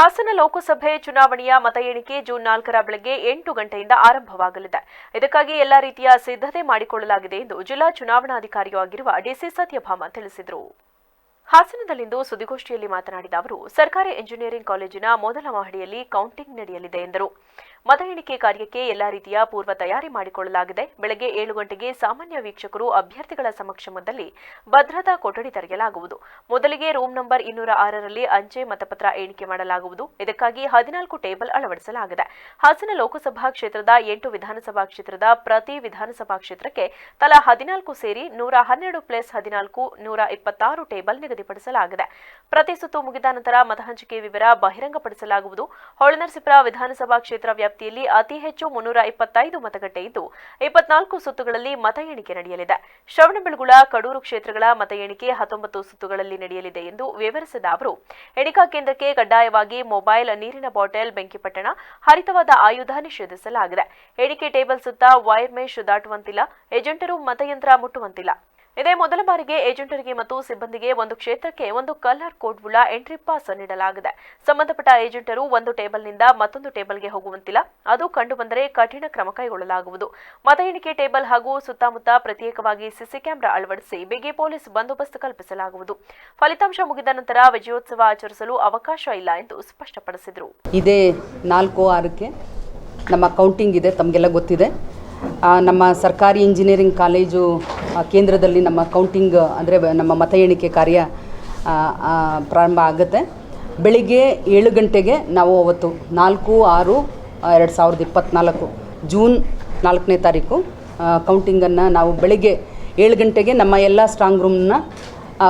ಹಾಸನ ಲೋಕಸಭೆ ಚುನಾವಣೆಯ ಮತ ಎಣಿಕೆ ಜೂನ್ ನಾಲ್ಕರ ಬೆಳಗ್ಗೆ ಎಂಟು ಗಂಟೆಯಿಂದ ಆರಂಭವಾಗಲಿದೆ. ಇದಕ್ಕಾಗಿ ಎಲ್ಲಾ ರೀತಿಯ ಸಿದ್ಧತೆ ಮಾಡಿಕೊಳ್ಳಲಾಗಿದೆ ಎಂದು ಜಿಲ್ಲಾ ಚುನಾವಣಾಧಿಕಾರಿಯೂ ಆಗಿರುವ ಡಿಸಿ ಸತ್ಯಭಾಮ ತಿಳಿಸಿದರು. ಹಾಸನದಲ್ಲಿಂದು ಸುದ್ದಿಗೋಷ್ಠಿಯಲ್ಲಿ ಮಾತನಾಡಿದ ಅವರು, ಸರ್ಕಾರಿ ಎಂಜಿನಿಯರಿಂಗ್ ಕಾಲೇಜಿನ ಮೊದಲ ಮಹಡಿಯಲ್ಲಿ ಕೌಂಟಿಂಗ್ ನಡೆಯಲಿದೆ ಎಂದರು. ಮತ ಎಣಿಕೆ ಕಾರ್ಯಕ್ಕೆ ಎಲ್ಲಾ ರೀತಿಯ ಪೂರ್ವ ತಯಾರಿ ಮಾಡಿಕೊಳ್ಳಲಾಗಿದೆ. ಬೆಳಗ್ಗೆ ಏಳು ಗಂಟೆಗೆ ಸಾಮಾನ್ಯ ವೀಕ್ಷಕರು ಅಭ್ಯರ್ಥಿಗಳ ಸಮಕ್ಷಮದಲ್ಲಿ ಭದ್ರತಾ ಕೊಠಡಿ ತೆರೆಯಲಾಗುವುದು. ಮೊದಲಿಗೆ ರೂಮ್ ನಂಬರ್ ಇನ್ನೂರ ಆರರಲ್ಲಿ ಅಂಚೆ ಮತಪತ್ರ ಎಣಿಕೆ ಮಾಡಲಾಗುವುದು. ಇದಕ್ಕಾಗಿ ಹದಿನಾಲ್ಕು ಟೇಬಲ್ ಅಳವಡಿಸಲಾಗಿದೆ. ಹಾಸನ ಲೋಕಸಭಾ ಕ್ಷೇತ್ರದ ಎಂಟು ವಿಧಾನಸಭಾ ಕ್ಷೇತ್ರದ ಪ್ರತಿ ವಿಧಾನಸಭಾ ಕ್ಷೇತ್ರಕ್ಕೆ ತಲಾ ಹದಿನಾಲ್ಕು ಸೇರಿ ನೂರ ಹನ್ನೆರಡು ಪ್ಲಸ್ ಹದಿನಾಲ್ಕು, ನೂರ ಇಪ್ಪತ್ತಾರು ಟೇಬಲ್ ನಿಗದಿಪಡಿಸಲಾಗಿದೆ. ಪ್ರತಿ ಸುತ್ತು ಮುಗಿದ ನಂತರ ಮತ ಹಂಚಿಕೆ ವಿವರ ಬಹಿರಂಗಪಡಿಸಲಾಗುವುದು. ಹೊಳೆನರಸೀಪುರ ವಿಧಾನಸಭಾ ಕ್ಷೇತ್ರ ವ್ಯಾಪ್ತಿಯಲ್ಲಿ ಅತಿ ಹೆಚ್ಚು ಮುನ್ನೂರ ಇಪ್ಪತ್ತೈದು ಮತಗಟ್ಟೆ ಇದ್ದು, ಇಪ್ಪತ್ನಾಲ್ಕು ಸುತ್ತುಗಳಲ್ಲಿ ಮತ ಎಣಿಕೆ ನಡೆಯಲಿದೆ. ಶ್ರವಣಬೆಳಗುಳ, ಕಡೂರು ಕ್ಷೇತ್ರಗಳ ಮತ ಎಣಿಕೆ ಹತ್ತೊಂಬತ್ತು ಸುತ್ತುಗಳಲ್ಲಿ ನಡೆಯಲಿದೆ ಎಂದು ವಿವರಿಸಿದ ಅವರು, ಎಣಿಕಾ ಕೇಂದ್ರಕ್ಕೆ ಕಡ್ಡಾಯವಾಗಿ ಮೊಬೈಲ್, ನೀರಿನ ಬಾಟಲ್ ಬೆಂಕಿಪಟ್ಟಣ ಹರಿತವಾದ ಆಯುಧ ನಿಷೇಧಿಸಲಾಗಿದೆ. ಎಣಿಕೆ ಟೇಬಲ್ ಸುತ್ತ ವೈರ್ ಮೇಶ್ ದಾಟುವಂತಿಲ್ಲ, ಏಜೆಂಟರು ಮತಯಂತ್ರ ಮುಟ್ಟುವಂತಿಲ್ಲ. ಇದೇ ಮೊದಲ ಬಾರಿಗೆ ಏಜೆಂಟರಿಗೆ ಮತ್ತು ಸಿಬ್ಬಂದಿಗೆ ಒಂದು ಕ್ಷೇತ್ರಕ್ಕೆ ಒಂದು ಕಲರ್ ಕೋಡ್ ಉಳ್ಳ ಎಂಟ್ರಿ ಪಾಸ್ ನೀಡಲಾಗಿದೆ. ಸಂಬಂಧಪಟ್ಟ ಏಜೆಂಟರು ಒಂದು ಟೇಬಲ್ನಿಂದ ಮತ್ತೊಂದು ಟೇಬಲ್ಗೆ ಹೋಗುವಂತಿಲ್ಲ. ಅದು ಕಂಡುಬಂದರೆ ಕಠಿಣ ಕ್ರಮ ಕೈಗೊಳ್ಳಲಾಗುವುದು. ಮತ ಎಣಿಕೆ ಟೇಬಲ್ ಹಾಗೂ ಸುತ್ತಮುತ್ತ ಪ್ರತ್ಯೇಕವಾಗಿ ಸಿಸಿ ಕ್ಯಾಮೆರಾ ಅಳವಡಿಸಿ ಬಿಗಿ ಪೊಲೀಸ್ ಬಂದೋಬಸ್ತ್ ಕಲ್ಪಿಸಲಾಗುವುದು. ಫಲಿತಾಂಶ ಮುಗಿದ ನಂತರ ವಿಜಯೋತ್ಸವ ಆಚರಿಸಲು ಅವಕಾಶ ಇಲ್ಲ ಎಂದು ಸ್ಪಷ್ಟಪಡಿಸಿದರು. ಇದೇ ನಾಲ್ಕು ಆರಕ್ಕೆ ನಮ್ಮ ಕೌಂಟಿಂಗ್ ಇದೆ, ತಮಗೆಲ್ಲ ಗೊತ್ತಿದೆ. ನಮ್ಮ ಸರ್ಕಾರಿ ಇಂಜಿನಿಯರಿಂಗ್ ಕಾಲೇಜು ಕೇಂದ್ರದಲ್ಲಿ ನಮ್ಮ ಕೌಂಟಿಂಗ್ ಅಂದರೆ ನಮ್ಮ ಮತ ಎಣಿಕೆ ಕಾರ್ಯ ಪ್ರಾರಂಭ ಆಗುತ್ತೆ. ಬೆಳಿಗ್ಗೆ ಏಳು ಗಂಟೆಗೆ ನಾವು ಅವತ್ತು ನಾಲ್ಕು, ಆರು, ಎರಡು ಸಾವಿರದ ಇಪ್ಪತ್ತ್ನಾಲ್ಕು ಜೂನ್ ನಾಲ್ಕನೇ ತಾರೀಕು ಕೌಂಟಿಂಗನ್ನು ನಾವು ಬೆಳಿಗ್ಗೆ ಏಳು ಗಂಟೆಗೆ ನಮ್ಮ ಎಲ್ಲ ಸ್ಟ್ರಾಂಗ್ ರೂಮ್ನ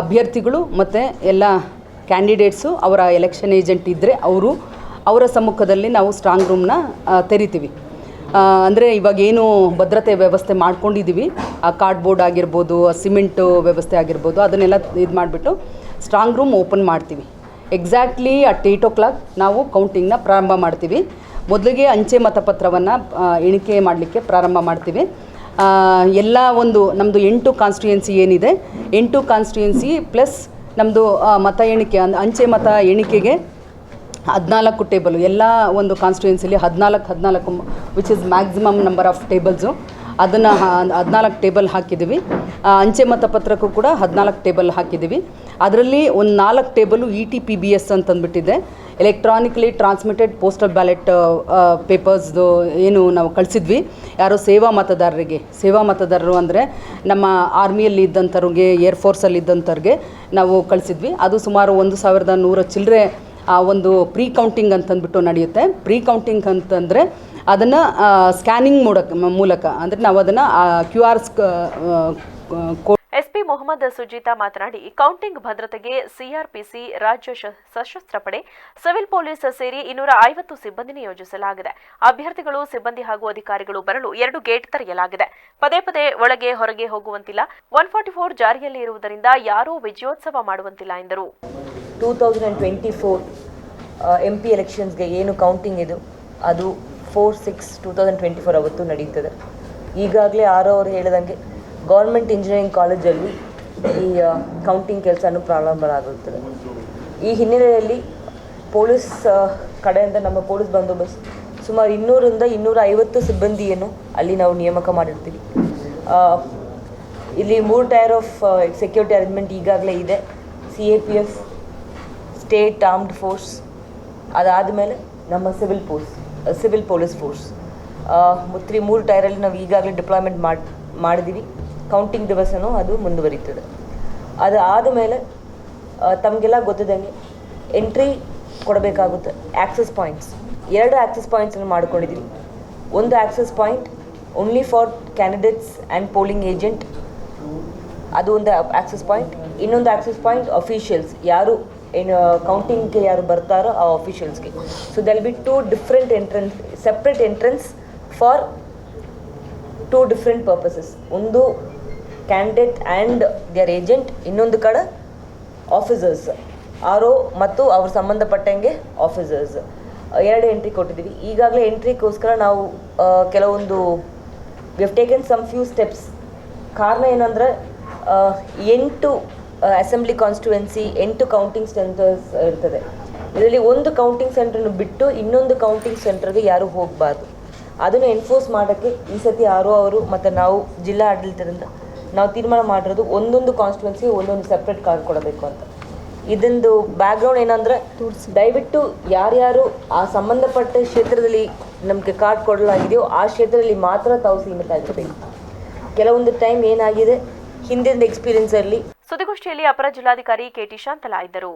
ಅಭ್ಯರ್ಥಿಗಳು ಮತ್ತು ಎಲ್ಲ ಕ್ಯಾಂಡಿಡೇಟ್ಸು ಅವರ ಎಲೆಕ್ಷನ್ ಏಜೆಂಟ್ ಇದ್ದರೆ ಅವರು, ಅವರ ಸಮ್ಮುಖದಲ್ಲಿ ನಾವು ಸ್ಟ್ರಾಂಗ್ ರೂಮ್ನ ತೆರಿತೀವಿ. ಅಂದರೆ ಇವಾಗ ಏನು ಭದ್ರತೆ ವ್ಯವಸ್ಥೆ ಮಾಡ್ಕೊಂಡಿದ್ದೀವಿ ಆ ಕಾರ್ಡ್ಬೋರ್ಡ್ ಆಗಿರ್ಬೋದು, ಆ ಸಿಮೆಂಟು ವ್ಯವಸ್ಥೆ ಆಗಿರ್ಬೋದು, ಅದನ್ನೆಲ್ಲ ಇದು ಮಾಡಿಬಿಟ್ಟು ಸ್ಟ್ರಾಂಗ್ ರೂಮ್ ಓಪನ್ ಮಾಡ್ತೀವಿ. Exactly at eight o'clock ನಾವು ಕೌಂಟಿಂಗ್ನ ಪ್ರಾರಂಭ ಮಾಡ್ತೀವಿ. ಮೊದಲಿಗೆ ಅಂಚೆ ಮತಪತ್ರವನ್ನು ಎಣಿಕೆ ಮಾಡಲಿಕ್ಕೆ ಪ್ರಾರಂಭ ಮಾಡ್ತೀವಿ. ಎಲ್ಲ ಒಂದು ನಮ್ಮದು ಎಂಟು ಕಾನ್ಸ್ಟಿಟ್ಯೂಯೆನ್ಸಿ ಏನಿದೆ, ಎಂಟು ಕಾನ್ಸ್ಟಿಟ್ಯೂಯೆನ್ಸಿ ಪ್ಲಸ್ ನಮ್ಮದು ಮತ ಎಣಿಕೆ, ಅಂದ್, ಅಂಚೆ ಮತ ಎಣಿಕೆಗೆ ಹದಿನಾಲ್ಕು ಟೇಬಲ್, ಎಲ್ಲ ಒಂದು ಕಾನ್ಸ್ಟಿಟ್ಯೂನ್ಸಿಲಿ ಹದಿನಾಲ್ಕು ಹದಿನಾಲ್ಕು which is maximum number of tables ಅದನ್ನು ಹದಿನಾಲ್ಕು ಟೇಬಲ್ ಹಾಕಿದ್ದೀವಿ. ಅಂಚೆ ಮತಪತ್ರಕ್ಕೂ ಕೂಡ ಹದಿನಾಲ್ಕು ಟೇಬಲ್ ಹಾಕಿದ್ದೀವಿ. ಅದರಲ್ಲಿ ಒಂದು ನಾಲ್ಕು table E T P B S ಅಂತಂದ್ಬಿಟ್ಟಿದೆ electronically transmitted postal ballot ಪೇಪರ್ಸ್ದು ಏನು ನಾವು ಕಳಿಸಿದ್ವಿ. ಯಾರೋ ಸೇವಾ ಮತದಾರರಿಗೆ, ಸೇವಾ ಮತದಾರರು ಅಂದರೆ ನಮ್ಮ ಆರ್ಮಿಯಲ್ಲಿ ಇದ್ದಂಥವ್ರಿಗೆ ಏರ್ಫೋರ್ಸಲ್ಲಿ ಇದ್ದಂಥವ್ರಿಗೆ ನಾವು ಕಳಿಸಿದ್ವಿ. ಅದು ಸುಮಾರು ಒಂದು ಸಾವಿರದ ನೂರ ಚಿಲ್ಲರೆ ಆ, ಒಂದು ಪ್ರೀ ಕೌಂಟಿಂಗ್ ಅಂತಂದ್ಬಿಟ್ಟು ನಡೆಯುತ್ತೆ. ಪ್ರೀ ಕೌಂಟಿಂಗ್ ಅಂತಂದರೆ ಅದನ್ನು ಸ್ಕ್ಯಾನಿಂಗ್ ಮೂಲಕ ಮೂಲಕ. ಅಂದರೆ ನಾವು ಅದನ್ನು ಕ್ಯೂ ಆರ್ ಕೋ ಎಸ್ಪಿ ಮೊಹಮ್ಮದ್ ಸುಜೀತಾ ಮಾತನಾಡಿ ಕೌಂಟಿಂಗ್ ಭದ್ರತೆಗೆ ಸಿಆರ್ಪಿಸಿ ರಾಜ್ಯ ಸಶಸ್ತ್ರ ಪಡೆ ಸಿವಿಲ್ ಪೊಲೀಸ್ ಸೇರಿ ಇನ್ನೂರ ಐವತ್ತು ಸಿಬ್ಬಂದಿ ನಿಯೋಜಿಸಲಾಗಿದೆ ಅಭ್ಯರ್ಥಿಗಳು, ಸಿಬ್ಬಂದಿ ಹಾಗೂ ಅಧಿಕಾರಿಗಳು ಬರಲು ಎರಡು ಗೇಟ್ ತೆರೆಯಲಾಗಿದೆ. ಪದೇ ಪದೇ ಒಳಗೆ ಹೊರಗೆ ಹೋಗುವಂತಿಲ್ಲ. ಒನ್ ಫಾರ್ಟಿ ಫೋರ್ ಜಾರಿಯಲ್ಲಿ ಇರುವುದರಿಂದ ಯಾರೂ ವಿಜಯೋತ್ಸವ ಮಾಡುವಂತಿಲ್ಲ ಎಂದರು. Two thousand and twenty four M P ಎಲೆಕ್ಷನ್ಸ್ಗೆ ಏನು ಕೌಂಟಿಂಗ್ ಇದು? ಅದು four six two thousand twenty four ಅವತ್ತು ನಡೀತದೆ. ಈಗಾಗಲೇ ಆರೋ ಅವರು ಹೇಳಿದಂಗೆ ಗೌರ್ಮೆಂಟ್ ಇಂಜಿನಿಯರಿಂಗ್ ಕಾಲೇಜಲ್ಲಿ ಈ ಕೌಂಟಿಂಗ್ ಕೆಲಸನೂ ಪ್ರಾರಂಭವಾಗುತ್ತದೆ ಈ ಹಿನ್ನೆಲೆಯಲ್ಲಿ ಪೊಲೀಸ್ ಕಡೆಯಿಂದ ನಮ್ಮ ಪೊಲೀಸ್ ಬಂದೋಬಸ್ತ್ ಸುಮಾರು ಇನ್ನೂರಿಂದ ಇನ್ನೂರ ಐವತ್ತು ಸಿಬ್ಬಂದಿಯನ್ನು ಅಲ್ಲಿ ನಾವು ನೇಮಕ ಮಾಡಿರ್ತೀವಿ. ಇಲ್ಲಿ ಮೂರು ಟೈರ್ ಆಫ್ ಸೆಕ್ಯೂರಿಟಿ ಅರೇಂಜ್ಮೆಂಟ್ ಈಗಾಗಲೇ ಇದೆ. C A P F state armed force ಅದಾದಮೇಲೆ ನಮ್ಮ civil force civil police force ಮುತ್ರಿ ಮೂರು ಟೈರಲ್ಲಿ ನಾವು ಈಗಾಗಲೇ ಡಿಪ್ಲಾಯ್ಮೆಂಟ್ ಮಾಡಿ ಮಾಡಿದ್ದೀವಿ ಕೌಂಟಿಂಗ್ ದಿವಸನೂ ಅದು ಮುಂದುವರಿತದೆ. ಅದು ಆದಮೇಲೆ ತಮಗೆಲ್ಲ ಗೊತ್ತಿದ್ದಂಗೆ ಎಂಟ್ರಿ ಕೊಡಬೇಕಾಗುತ್ತೆ ಆ್ಯಕ್ಸಸ್ ಪಾಯಿಂಟ್ಸ್ ಎರಡು ಆ್ಯಕ್ಸಸ್ ಪಾಯಿಂಟ್ಸನ್ನು ಮಾಡ್ಕೊಂಡಿದ್ದೀವಿ ಒಂದು access point only for candidates and polling agent ಅದು ಒಂದು ಆ್ಯಕ್ಸಸ್ ಪಾಯಿಂಟ್ ಇನ್ನೊಂದು ಆ್ಯಕ್ಸಸ್ ಪಾಯಿಂಟ್ ಅಫೀಷಿಯಲ್ಸ್ ಯಾರು ಏನು ಕೌಂಟಿಂಗ್ಗೆ ಯಾರು ಬರ್ತಾರೋ ಆ ಅಫಿಷಿಯಲ್ಸ್ಗೆ so they'll be two different entrance separate entrance for two different purposes ಒಂದು ಕ್ಯಾಂಡಿಡೇಟ್ ಆ್ಯಂಡ್ ದಿಯರ್ ಏಜೆಂಟ್ ಇನ್ನೊಂದು ಕಡೆ ಆಫೀಸರ್ಸ್ ಆರ್ ಮತ್ತು ಅವ್ರ ಸಂಬಂಧಪಟ್ಟಂಗೆ ಆಫೀಸರ್ಸ್ ಎರಡು ಎಂಟ್ರಿ ಕೊಟ್ಟಿದ್ದೀವಿ. ಈಗಾಗಲೇ ಎಂಟ್ರಿಗೋಸ್ಕರ ನಾವು ಕೆಲವೊಂದು we have taken some few steps ಕಾರಣ ಏನಂದರೆ ಎಂಟು ಅಸೆಂಬ್ಲಿ ಕಾನ್ಸ್ಟಿಟ್ಯುವೆನ್ಸಿ ಎಂಟು ಕೌಂಟಿಂಗ್ ಸೆಂಟರ್ಸ್ ಇರ್ತದೆ. ಇದರಲ್ಲಿ ಒಂದು ಕೌಂಟಿಂಗ್ ಸೆಂಟ್ರನ್ನು ಬಿಟ್ಟು ಇನ್ನೊಂದು ಕೌಂಟಿಂಗ್ ಸೆಂಟರ್ಗೆ ಯಾರು ಹೋಗಬಾರ್ದು. ಅದನ್ನು ಎನ್ಫೋರ್ಸ್ ಮಾಡೋಕ್ಕೆ ಈ ಸತಿ ಆರೋ ಅವರು ಮತ್ತು ನಾವು ಜಿಲ್ಲಾ ಆಡಳಿತದಿಂದ ನಾವು ತೀರ್ಮಾನ ಮಾಡಿರೋದು ಒಂದೊಂದು ಕಾನ್ಸ್ಟಿಟ್ಯೂನ್ಸಿಗೆ ಒಂದೊಂದು ಸೆಪ್ರೇಟ್ ಕಾರ್ಡ್ ಕೊಡಬೇಕು ಅಂತ. ಇದೊಂದು ಬ್ಯಾಕ್ಗ್ರೌಂಡ್ ಏನಂದರೆ ದಯವಿಟ್ಟು ಯಾರ್ಯಾರು ಆ ಸಂಬಂಧಪಟ್ಟ ಕ್ಷೇತ್ರದಲ್ಲಿ ನಮಗೆ ಕಾರ್ಡ್ ಕೊಡಲಾಗಿದೆಯೋ ಆ ಕ್ಷೇತ್ರದಲ್ಲಿ ಮಾತ್ರ ತಾವು ಸೀಮಿತ ಆಗಿರಬೇಕು ಕೆಲವೊಂದು ಟೈಮ್ ಏನಾಗಿದೆ ಹಿಂದಿನ ಎಕ್ಸ್ಪೀರಿಯನ್ಸಲ್ಲಿ ಸುದ್ದಿಗೋಷ್ಠಿಯಲ್ಲಿ ಅಪರ ಜಿಲ್ಲಾಧಿಕಾರಿ ಕೆಟಿ ಶಾಂತಲಾ ಇದ್ದರು.